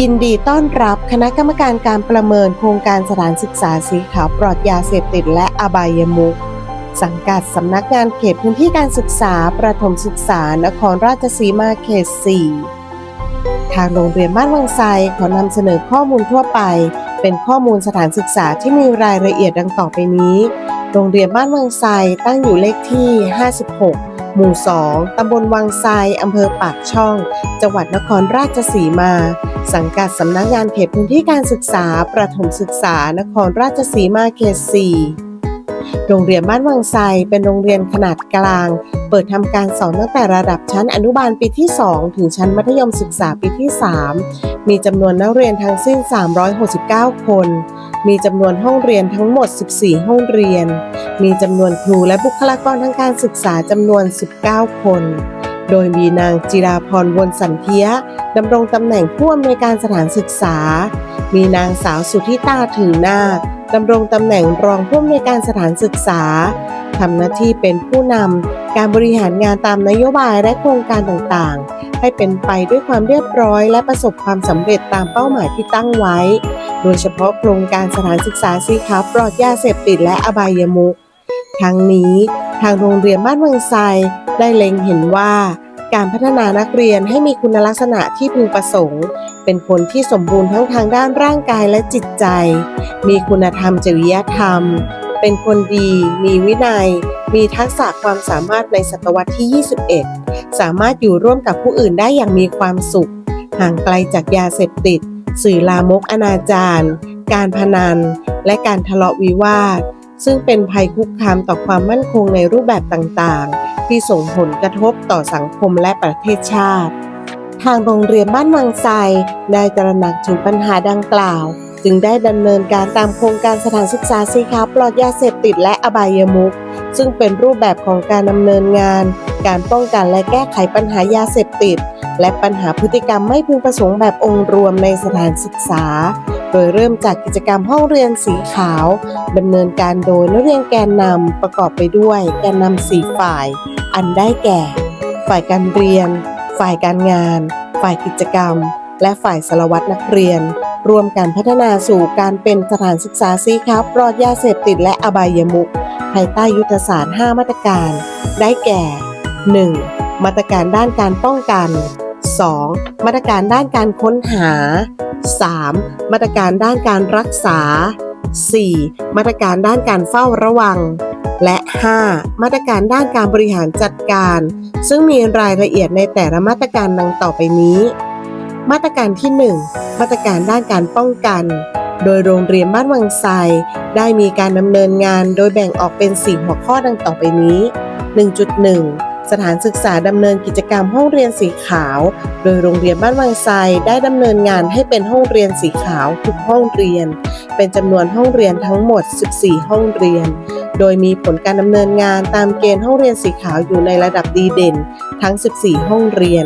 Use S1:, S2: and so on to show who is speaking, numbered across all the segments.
S1: ยินดีต้อนรับคณะกรรมการการประเมินโครงการสถานศึกษาสีขาวปลอดยาเสพติดและอบายมุขสังกัดสำนักงานเขตพื้นที่การศึกษา ประถมศึกษานครราชสีมาเขต 4 ทางโรงเรียนบ้านวังไซขอนำเสนอข้อมูลทั่วไป เป็นข้อมูลสถานศึกษาที่มีรายละเอียดดังต่อไปนี้ โรงเรียนบ้านวังไซตั้งอยู่เลขที่ 56 หมู่ 2 ตำบลวังไซอำเภอปากช่อง จังหวัดนครราชสีมา สังกัดสำนักงานเขตพื้นที่การศึกษา ประถมศึกษา นครราชสีมาเขต 4 โรงเรียนบ้านวังไซเป็นโรงเรียนขนาดกลาง เปิดทำการสอนตั้งแต่ระดับชั้นอนุบาลปีที่ 2 ถึงชั้นมัธยมศึกษาปีที่ 3 มีจำนวนนักเรียนทั้งสิ้น 369 คนมีจำนวนห้องเรียนทั้งหมด 14 ห้องเรียน มีจำนวนครูและบุคลากรทางการศึกษาจำนวน 19 คน โดยมีนางจิราพรวนสันเทียดำรงตำแหน่งผู้อำนวยการสถานศึกษา มีนางสาวสุธิตาถือนาคดำรงตำแหน่งรองผู้อำนวยการสถานศึกษาทำหน้าที่เป็นผู้นำการบริหารงานตามนโยบายและโครงการต่างๆ ให้เป็นไปด้วยความเรียบร้อยและประสบความสำเร็จตามเป้าหมายที่ตั้งไว้ โดยเฉพาะโครงการสถานศึกษาสีขาวปลอดยาเสพติดและอบายมุข ทั้งนี้ทางโรงเรียนบ้านวังไซได้เล็งเห็นว่าการพัฒนานักเรียนให้มีคุณลักษณะที่พึงประสงค์ เป็นคนที่สมบูรณ์ทั้งทางด้านร่างกายและจิตใจ มีคุณธรรมจริยธรรม เป็นคนดี มีวินัย มีทักษะความสามารถในศตวรรษที่ 21 สามารถอยู่ร่วมกับผู้อื่นได้อย่างมีความสุข ห่างไกลจากยาเสพติด สื่อลามกอนาจารการพนัน และการทะเลาะวิวาท ซึ่งเป็นภัยคุกคามต่อความมั่นคงในรูปแบบต่างๆ ที่ส่งผลกระทบต่อสังคมและประเทศชาติ ทางโรงเรียนบ้านวังไซได้ตระหนักถึงปัญหาดังกล่าว จึงได้ดำเนินการตามโครงการสถานศึกษาสีขาวปลอดยาเสพติดและอบายมุขซึ่งเป็นรูปแบบของการดำเนินงาน การป้องกันและแก้ไขปัญหายาเสพติด และปัญหาพฤติกรรมไม่พึงประสงค์แบบองค์รวมในสถานศึกษา โดยเริ่มจากกิจกรรมห้องเรียนสีขาวดำเนินการโดยนักเรียนแกนนำประกอบไปด้วยแกนนำสี่ฝ่าย อันได้แก่ ฝ่ายการเรียน ฝ่ายการงาน ฝ่ายกิจกรรม และฝ่ายสารวัตรนักเรียนรวมการพัฒนาสู่การเป็นสถานศึกษาสีขาวปลอดยาเสพติดและอบายมุขภายใต้ยุทธศาสตร์ 5 มาตรการ ได้แก่ 1. มาตรการด้านการป้องกัน 2. มาตรการด้านการค้นหา 3. มาตรการด้านการรักษา 4. มาตรการด้านการเฝ้าระวัง และ 5. มาตรการด้านการบริหารจัดการ ซึ่งมีรายละเอียดในแต่ละมาตรการดังต่อไปนี้ มาตรการที่ 1 มาตรการด้านการป้องกัน โดยโรงเรียนบ้านวังไซได้มีการดำเนินงานโดยแบ่งออกเป็น 4 หัวข้อดังต่อไปนี้ 1.1 สถานศึกษาดำเนินกิจกรรมห้องเรียนสีขาว โดยโรงเรียนบ้านวังไซได้ดำเนินงานให้เป็นห้องเรียนสีขาวทุกห้องเรียน เป็นจำนวนห้องเรียนทั้งหมด 14 ห้องเรียน โดยมีผลการดำเนินงานตามเกณฑ์ห้องเรียนสีขาวอยู่ในระดับดีเด่น ทั้ง 14 ห้องเรียน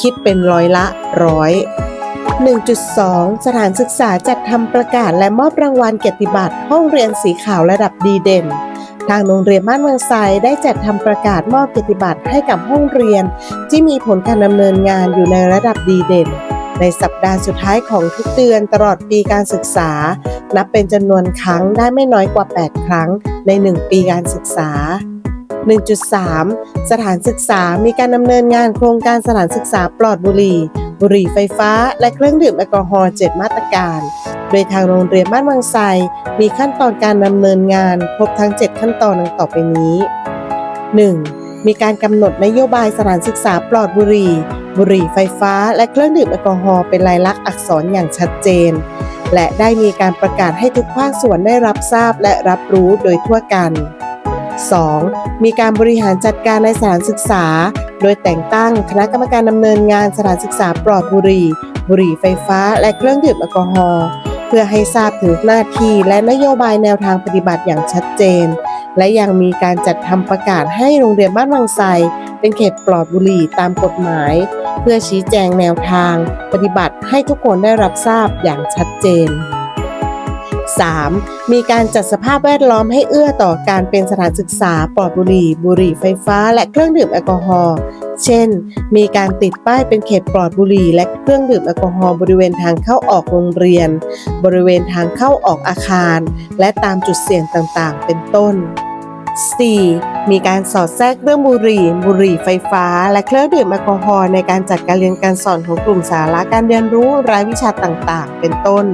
S1: คิดเป็นร้อยละร้อย1.2 สถานศึกษาจัดทำประกาศและมอบรางวัลเกียรติบัตรห้องเรียนสีขาวระดับดีเด่น ทางโรงเรียนบ้านเมืองไซได้จัดทำประกาศมอบเกียรติบัตรให้กับห้องเรียน ที่มีผลการดำเนินงานอยู่ในระดับดีเด่น ในสัปดาห์สุดท้ายของทุกเดือนตลอดปีการศึกษา นับเป็นจำนวนครั้งได้ไม่น้อยกว่า 8 ครั้งใน 1 ปีการศึกษา 1.3 สถานศึกษามีการดำเนินงานโครงการสถานศึกษาปลอดบุหรี่ บุหรี่ไฟฟ้า และเครื่องดื่มแอลกอฮอล์7มาตรการ โดยทางโรงเรียนบ้านวังไซมีขั้นตอนการดำเนินงานครบทั้ง 7 ขั้นตอนดังต่อไปนี้ 1. มีการกำหนดนโยบายสถานศึกษาปลอดบุหรี่ บุหรี่ไฟฟ้า และเครื่องดื่มแอลกอฮอล์เป็นลายลักษณ์อักษรอย่างชัดเจน และได้มีการประกาศให้ทุกภาคส่วนได้รับทราบและรับรู้โดยทั่วกัน 2. มีการบริหารจัดการในสถานศึกษา โดยแต่งตั้งคณะกรรมการดำเนินงานสถานศึกษาปลอดบุหรี่ บุหรี่ไฟฟ้า และเครื่องดื่มแอลกอฮอล์เพื่อให้ทราบถึงหน้าที่และนโยบายแนวทางปฏิบัติอย่างชัดเจน และยังมีการจัดทำประกาศให้โรงเรียนบ้านวังไซเป็นเขตปลอดบุหรี่ตามกฎหมาย เพื่อชี้แจงแนวทาง ปฏิบัติให้ทุกคนได้รับทราบอย่างชัดเจน 3. มีการจัดสภาพแวดล้อมให้เอื้อต่อการเป็นสถานศึกษาปลอดบุหรี่ บุหรี่ไฟฟ้า และเครื่องดื่มแอลกอฮอล์เช่น มีการติดป้ายเป็นเขตปลอดบุหรี่ และเครื่องดื่มแอลกอฮอล์บริเวณทางเข้าออกโรงเรียน บริเวณทางเข้าออกอาคาร และตามจุดเสี่ยงต่างๆ เป็นต้น 4. มีการสอดแทรกเรื่องบุหรี่ บุหรี่ไฟฟ้า และเครื่องดื่มแอลกอฮอล์ในการจัดการเรียนการสอนของกลุ่มสาระการเรียนรู้รายวิชาต่างๆ เป็นต้น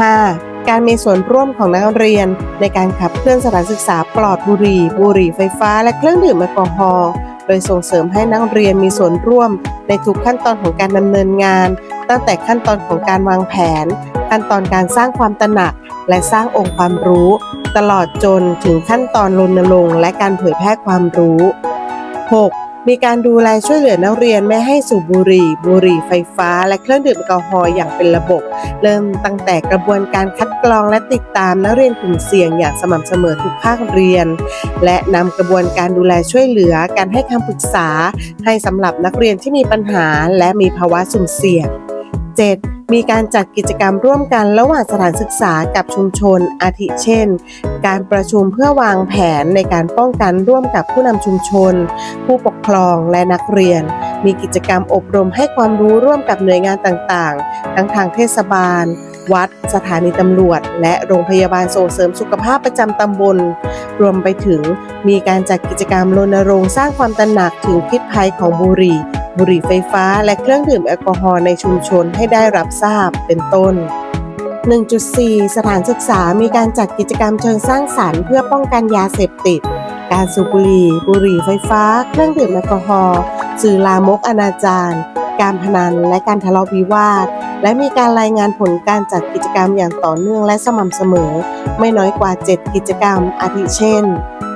S1: 5. การมีส่วนร่วมของนักเรียน ในการขับเคลื่อนสถานศึกษาปลอดบุหรี่ บุหรี่ไฟฟ้า และเครื่องดื่มแอลกอฮอล์โดยส่งเสริมให้นักเรียนมีส่วนร่วม ในทุกขั้นตอนของการดำเนินงาน ตั้งแต่ขั้นตอนของการวางแผน ขั้นตอนการสร้างความตระหนัก และสร้างองค์ความรู้ ตลอดจนถึงขั้นตอนรณรงค์และการเผยแพร่ความรู้ 6. มีการดูแลช่วยเหลือนักเรียนไม่ให้สูบบุหรี่ บุหรี่ไฟฟ้า และเครื่องดื่มแอลกอฮอล์อย่างเป็นระบบ เริ่มตั้งแต่กระบวนการคัดกรองและติดตามนักเรียนกลุ่มเสี่ยงอย่างสม่ำเสมอทุกภาคเรียน และนำกระบวนการดูแลช่วยเหลือการให้คำปรึกษา ให้สำหรับนักเรียนที่มีปัญหาและมีภาวะสุ่มเสี่ยง 7. มีการจัดกิจกรรมร่วมกันระหว่างสถานศึกษากับชุมชน อาทิเช่น การประชุมเพื่อวางแผนในการป้องกันร่วมกับผู้นำชุมชน ผู้ปกครองและนักเรียน มีกิจกรรมอบรมให้ความรู้ร่วมกับหน่วยงานต่างๆ ทั้งทางเทศบาล วัด สถานีตำรวจ และโรงพยาบาลส่งเสริมสุขภาพประจำตำบล รวมไปถึงมีการจัดกิจกรรมรณรงค์สร้างความตระหนักถึงพิษภัยของบุหรี่ บุหรี่ไฟฟ้าและเครื่องดื่มแอลกอฮอล์ในชุมชนให้ได้รับทราบเป็นต้น 1.4 สถานศึกษามีการจัดกิจกรรมเชิงสร้างสรรค์เพื่อป้องกันยาเสพติด การสูบบุหรี่ บุหรี่ไฟฟ้า เครื่องดื่มแอลกอฮอล์สื่อลามกอนาจารการพนันและการทะเลาะวิวาท และมีการรายงานผลการจัดกิจกรรมอย่างต่อเนื่องและสม่ำเสมอ ไม่น้อยกว่า 7 กิจกรรมอาทิเช่น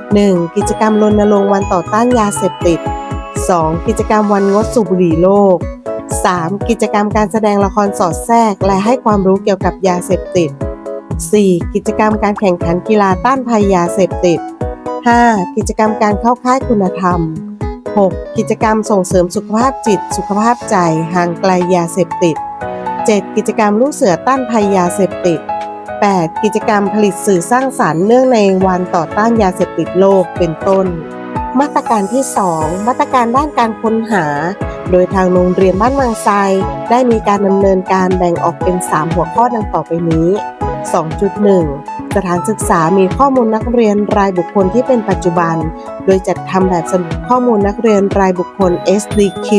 S1: 1. กิจกรรมรณรงค์วันต่อต้านยาเสพติด 2. กิจกรรมวันงดสูบบุหรี่โลก 3. กิจกรรมการแสดงละครสอดแทรก และให้ความรู้เกี่ยวกับยาเสพติด 4. กิจกรรมการแข่งขันกีฬาต้านภัยยาเสพติด 5. กิจกรรมการเข้าค่ายคุณธรรม 6. กิจกรรมส่งเสริมสุขภาพจิต สุขภาพใจห่างไกลยาเสพติด 7. กิจกรรมลูกเสือต้านภัยยาเสพติด 8. กิจกรรมผลิตสื่อสร้างสารรค์เนื่องในวันต่อต้านยาเสพติดโลกเป็นต้น มาตรการที่ 2 มาตรการด้านการค้นหา โดยทางโรงเรียนบ้านวังไซได้มีการดำเนินการแบ่งออกเป็น 3 หัวข้อดังต่อไปนี้ 2.1 สถานศึกษามีข้อมูลนักเรียนรายบุคคลที่เป็นปัจจุบัน โดยจัดทำแบบสรุปข้อมูลนักเรียนรายบุคคล SDQ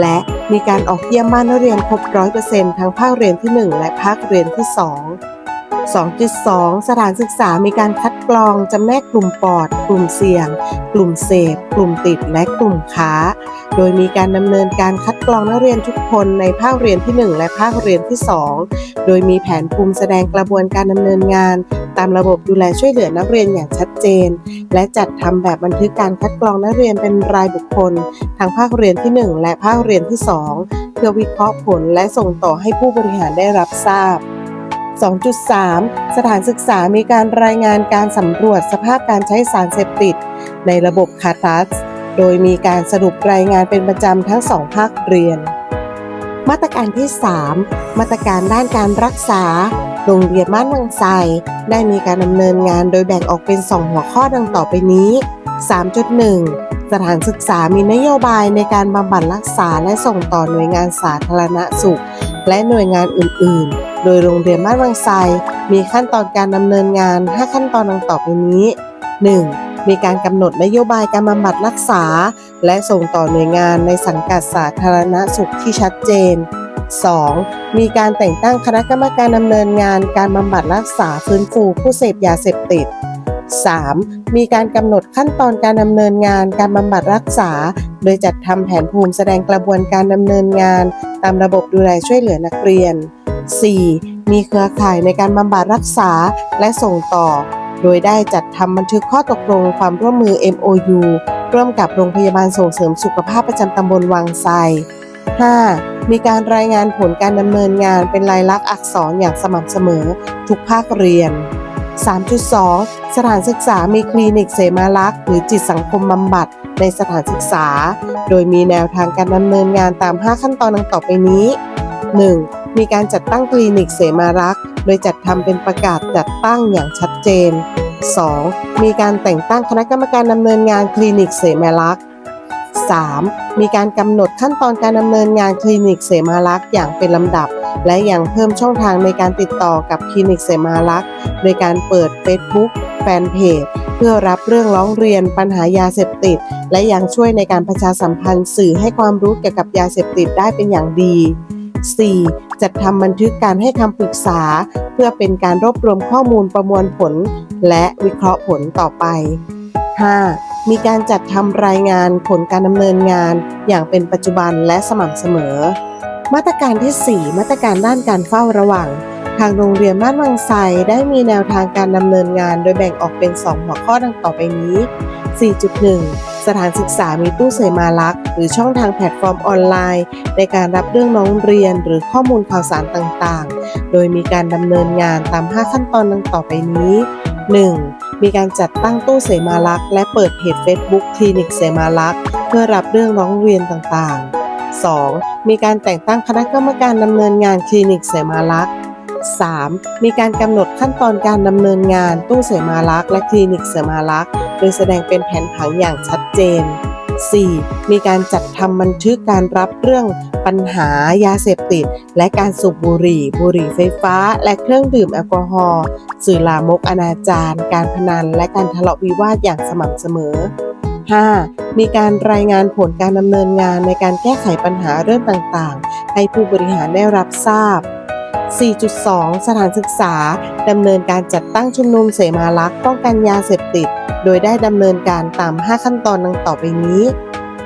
S1: และมีการออกเยี่ยมบ้านนักเรียนครบ 100%ทั้งภาคเรียนที่ 1 และภาคเรียนที่ 2 2.2 สถานศึกษามีการคัดกรองจำแนกกลุ่มปอด กลุ่มเสี่ยง กลุ่มเสพ กลุ่มติด และกลุ่มค้า โดยมีการดำเนินการคัดกรองนักเรียนทุกคนในภาคเรียนที่ 1 และภาคเรียนที่ 2 โดยมีแผนภูมิแสดงกระบวนการดำเนินงาน ตามระบบดูแลช่วยเหลือนักเรียนอย่างชัดเจน และจัดทำแบบบันทึกการคัดกรองนักเรียนเป็นรายบุคคลทั้งภาคเรียนที่ 1 และภาคเรียนที่ 2 เพื่อวิเคราะห์ผลและส่งต่อให้ผู้บริหารได้รับทราบ 2.3 สถานศึกษามีการรายงานการสำรวจสภาพการใช้สารเสพติด ในระบบคาตัส โดยมีการสรุปรายงานเป็นประจำทั้งสองภาคเรียน มาตรการที่ 3 มาตรการด้านการรักษา โรงเรียนบ้านวังไซได้มีการดำเนินงานโดยแบ่งออกเป็น 2 หัวข้อดังต่อไปนี้ 3.1 สถานศึกษามีนโยบายในการบำบัดรักษาและส่งต่อหน่วยงานสาธารณสุข และหน่วยงานอื่น ๆ โดยโรงเรียนบ้านวังไซมีขั้นตอนการดำเนินงาน 5 ขั้นตอนดังต่อไปนี้ 1. มีการกำหนดนโยบายการบำบัดรักษา และส่งต่อหน่วยงานในสังกัดสาธารณสุขที่ชัดเจน 2. มีการแต่งตั้งคณะกรรมการดำเนินงานการบำบัดรักษาฟื้นฟูผู้เสพยาเสพติด 3. มีการกำหนดขั้นตอนการดำเนินงานการบำบัดรักษา โดยจัดทำแผนภูมิแสดงกระบวนการดำเนินงาน ตามระบบดูแลช่วยเหลือนักเรียน 4. มีเครือข่ายในการบำบัดรักษาและส่งต่อ โดยได้จัดทำบันทึกข้อตกลงความร่วมมือ MOU ร่วมกับโรงพยาบาลส่งเสริมสุขภาพประจำตำบลวังไซ 5. มีการรายงานผลการดำเนินงานเป็นลายลักษณ์อักษรอย่างสม่ำเสมอ ทุกภาคเรียน 3.2 สถานศึกษามีคลินิกเสมาลักษณ์หรือจิตสังคมบำบัดในสถานศึกษา โดยมีแนวทางการดำเนินงานตาม 5 ขั้นตอนดังต่อไปนี้ 1. มีการจัดตั้งคลินิกเสมารักษ์ โดยจัดทำเป็นประกาศจัดตั้งอย่างชัดเจน 2. มีการแต่งตั้งคณะกรรมการดำเนินงานคลินิกเสมารักษ์ 3. มีการกำหนดขั้นตอนการดำเนินงานคลินิกเสมาลักษ์อย่างเป็นลำดับ และยังเพิ่มช่องทางในการติดต่อกับคลินิกเสมาลักษ์ โดยการเปิด Facebook แฟนเพจเพื่อรับเรื่องร้องเรียนปัญหายาเสพติด และยังช่วยในการประชาสัมพันธ์สื่อให้ความรู้เกี่ยวกับยาเสพติดได้เป็นอย่างดี 4. จัดทำบันทึกการให้คำปรึกษา เพื่อเป็นการรวบรวมข้อมูลประมวลผล และวิเคราะห์ผลต่อไป 5. มีการจัดทำรายงานผลการดำเนินงานอย่างเป็นปัจจุบันและสม่ำเสมอ มาตรการที่ 4 มาตรการด้านการเฝ้าระวัง ทางโรงเรียนบ้านวังไซได้มีแนวทางการดำเนินงาน โดยแบ่งออกเป็น 2 หัวข้อดังต่อไปนี้ 4.1 สถานศึกษามีตู้เสมาลักษ์หรือช่องทางแพลตฟอร์มออนไลน์ ในการรับเรื่องน้องเรียนหรือข้อมูลข่าวสารต่างๆ โดยมีการดำเนินงานตาม 5 ขั้นตอนดังต่อไปนี้ 1. มีการจัดตั้งตู้เสมาลักษ์และเปิดเพจ Facebook คลินิกเสมาลักษ์เพื่อรับเรื่องร้องเรียนต่างๆ 2. มีการแต่งตั้งคณะกรรมการดำเนินงานคลินิกเสมาลักษ์ 3. มีการกำหนดขั้นตอนการดำเนินงานตู้เสมาลักษ์และคลินิกเสมาลักษ์โดยแสดงเป็นแผนผังอย่างชัดเจน 4. มีการจัดทำบันทึกการรับเรื่องปัญหายาเสพติด และการสูบบุหรี่ บุหรี่ไฟฟ้า และเครื่องดื่มแอลกอฮอล์สื่อลามกอนาจารการพนัน และการทะเลาะวิวาทอย่างสม่ำเสมอ 5. มีการรายงานผลการดำเนินงานในการแก้ไขปัญหาเรื่องต่างๆ ให้ผู้บริหารได้รับทราบ 4.2 สถานศึกษา ดำเนินการจัดตั้งชุมนุมเสมาลักษ์ป้องกันยาเสพติด โดยได้ดำเนินการตาม 5 ขั้นตอนดังต่อไปนี้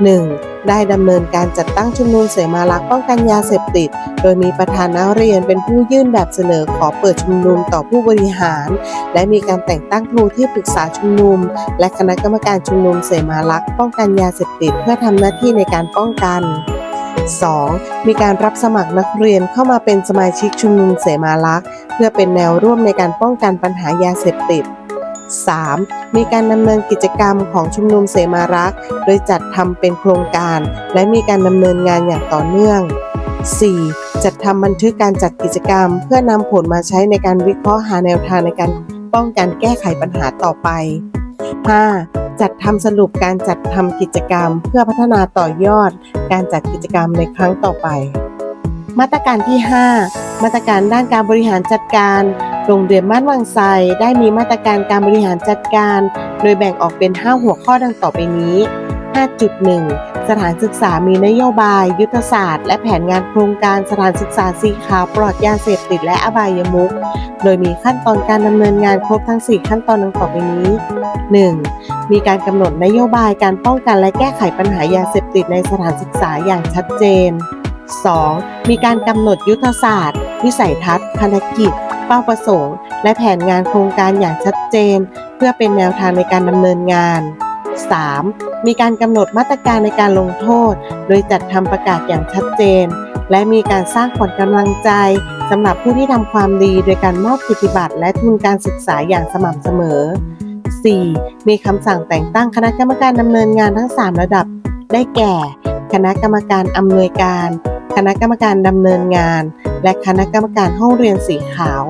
S1: 1. ได้ดำเนินการจัดตั้งชุมนุมเสมาลักษ์ป้องกันยาเสพติด โดยมีประธานนักเรียนเป็นผู้ยื่นแบบเสนอขอเปิดชุมนุมต่อผู้บริหาร และมีการแต่งตั้งครูที่ปรึกษาชุมนุม และคณะกรรมการชุมนุมเสมาลักษ์ป้องกันยาเสพติด เพื่อทำหน้าที่ในการป้องกัน 2. มีการรับสมัครนักเรียนเข้ามาเป็นสมาชิกชุมนุมเสมาลักษ์เพื่อเป็นแนวร่วมในการป้องกันปัญหายาเสพติด 3. มีการดำเนินกิจกรรมของชุมนุมเสมารักษ์โดยจัดทำเป็นโครงการ และมีการดำเนินงานอย่างต่อเนื่อง 4. จัดทำบันทึกการจัดกิจกรรม เพื่อนำผลมาใช้ในการวิเคราะห์หาแนวทางในการป้องกันแก้ไขปัญหาต่อไป 5. จัดทำสรุปการจัดทำกิจกรรม เพื่อพัฒนาต่อยอด การจัดกิจกรรมในครั้งต่อไป มาตรการที่ 5 มาตรการด้านการบริหารจัดการโรงเรียนบ้านวังไซได้มีมาตรการการบริหารจัดการ โดยแบ่งออกเป็น 5 หัวข้อดังต่อไปนี้ 5.1 สถานศึกษามีนโยบาย ยุทธศาสตร์ และแผนงานโครงการสถานศึกษาสีขาวปลอดยาเสพติดและอบายมุขโดยมีขั้นตอนการดำเนินงานครบทั้ง 4 ขั้นตอนดังต่อไปนี้ 1. มีการกำหนดนโยบายการป้องกันและแก้ไขปัญหายาเสพติดในสถานศึกษาอย่างชัดเจน 2. มีการกำหนดยุทธศาสตร์ วิสัยทัศน์ภารกิจ เป้าประสงค์ และแผนงานโครงการอย่างชัดเจน เพื่อเป็นแนวทางในการดำเนินงาน 3. มีการกำหนดมาตรการในการลงโทษ โดยจัดทำประกาศอย่างชัดเจน และมีการสร้างขวัญกำลังใจสำหรับผู้ที่ทำความดีโดยการมอบกิจบัตรและทุนการศึกษาอย่างสม่ำเสมอ 4. มีคำสั่งแต่งตั้งคณะกรรมการดำเนินงานทั้ง 3 ระดับ ได้แก่ คณะกรรมการอำนวยการ คณะกรรมการดำเนินงาน และคณะกรรมการห้องเรียนสีขาว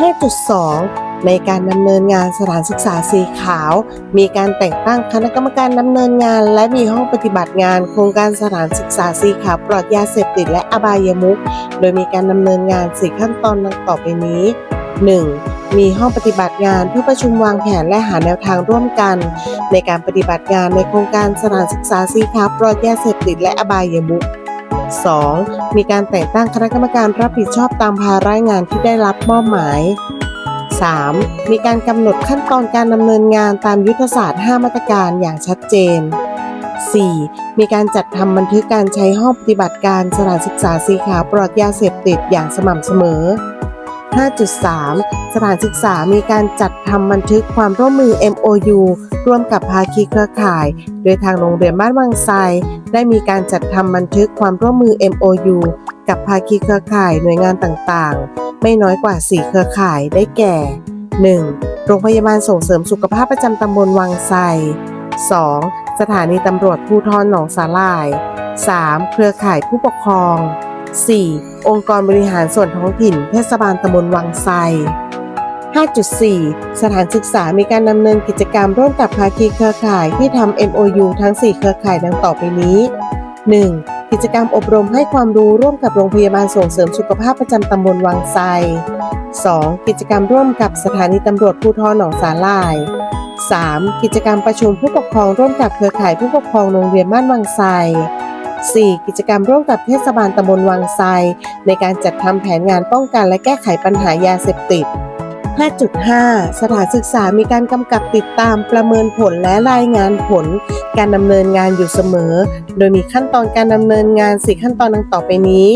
S1: 5.2 ในการดำเนินงานสถานศึกษาสีขาว มีการแต่งตั้งคณะกรรมการดำเนินงาน และมีห้องปฏิบัติงาน โครงการสถานศึกษาสีขาวปลอดยาเสพติดและอบายมุขโดยมีการดำเนินงาน4ขั้นตอนดังต่อไปนี้ 1. มีห้องปฏิบัติงานเพื่อประชุมวางแผนและหาแนวทางร่วมกัน ในการปฏิบัติงานในโครงการสถานศึกษาสีขาวปลอดยาเสพติดและอบายมุข 2. มีการแต่งตั้งคณะกรรมการรับผิดชอบตามภาระงานที่ได้รับมอบหมาย 3. มีการกำหนดขั้นตอนการดำเนินงานตามยุทธศาสตร์ 5 มาตรการอย่างชัดเจน 4. มีการจัดทำบันทึกการใช้ห้องปฏิบัติการสถานศึกษาสีขาวปลอดยาเสพติดอย่างสม่ำเสมอ 5.3 สถานศึกษามีการจัดทำบันทึกความร่วมมือ MOU ร่วมกับภาคีเครือข่าย โดยทางโรงเรียนบ้านวังไซได้มีการจัดทำบันทึกความร่วมมือ MOU กับภาคีเครือข่ายหน่วยงานต่างๆ ไม่น้อยกว่า 4 เครือข่ายได้แก่ 1. โรงพยาบาลส่งเสริมสุขภาพประจำตำบลวังไซ 2. สถานีตำรวจภูทรหนองสาลาย 3. เครือข่ายผู้ปกครอง 4. องค์กรบริหารส่วนท้องถิ่น เทศบาลตำบลวังไซ 5.4 สถานศึกษามีการดำเนินกิจกรรมร่วมกับภาคีเครือข่ายที่ทำ MOU ทั้ง 4 เครือข่ายดังต่อไปนี้ 1. กิจกรรมอบรมให้ความรู้ร่วมกับโรงพยาบาลส่งเสริมสุขภาพประจำตำบลวังไซ 2. กิจกรรมร่วมกับสถานีตำรวจภูธรหนองสาลาย 3. กิจกรรมประชุมผู้ปกครองร่วมกับเครือข่ายผู้ปกครองโรงเรียนบ้านวังไซ 4. กิจกรรมร่วมกับเทศบาลตำบลวังไซ ในการจัดทำแผนงานป้องกันและแก้ไขปัญหายาเสพติด 5.5สถานศึกษามีการกำกับติดตามประเมินผลและรายงานผล การดำเนินงานอยู่เสมอ โดยมีขั้นตอนการดำเนินงาน 4 ขั้นตอนดังต่อไปนี้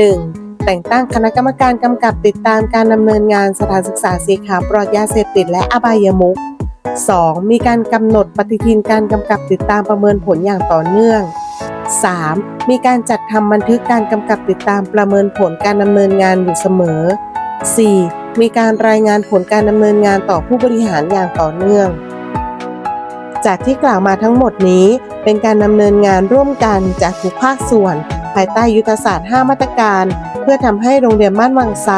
S1: 1. แต่งตั้งคณะกรรมการกำกับติดตามการดำเนินงานสถานศึกษาสีขาวปลอดยาเสพติดและอบายมุข 2. มีการกำหนดปฏิทินการกำกับติดตามประเมินผลอย่างต่อเนื่อง 3. มีการจัดทำบันทึกการกำกับติดตามประเมินผลการดำเนินงานอยู่เสมอ 4. มีการรายงานผลการดำเนินงานต่อผู้บริหารอย่างต่อเนื่อง จากที่กล่าวมาทั้งหมดนี้ เป็นการดำเนินงานร่วมกันจากทุกภาคส่วน ภายใต้ยุทธศาสตร์ 5 มาตรการ เพื่อทำให้โรงเรียนบ้านวังไซ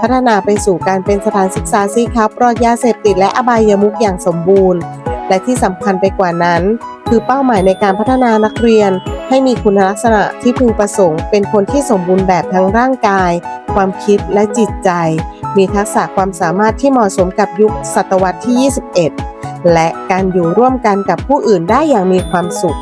S1: พัฒนาไปสู่การเป็นสถานศึกษาสีขาวปลอดยาเสพติดและอบายมุขอย่างสมบูรณ์ และที่สำคัญไปกว่านั้น คือเป้าหมายในการพัฒนานักเรียน ให้มีคุณลักษณะที่พึงประสงค์ เป็นคนที่สมบูรณ์แบบทั้งร่างกาย ความคิดและจิตใจ มีทักษะความสามารถที่เหมาะสมกับยุคศตวรรษที่ 21 และการอยู่ร่วมกันกับผู้อื่นได้อย่างมีความสุข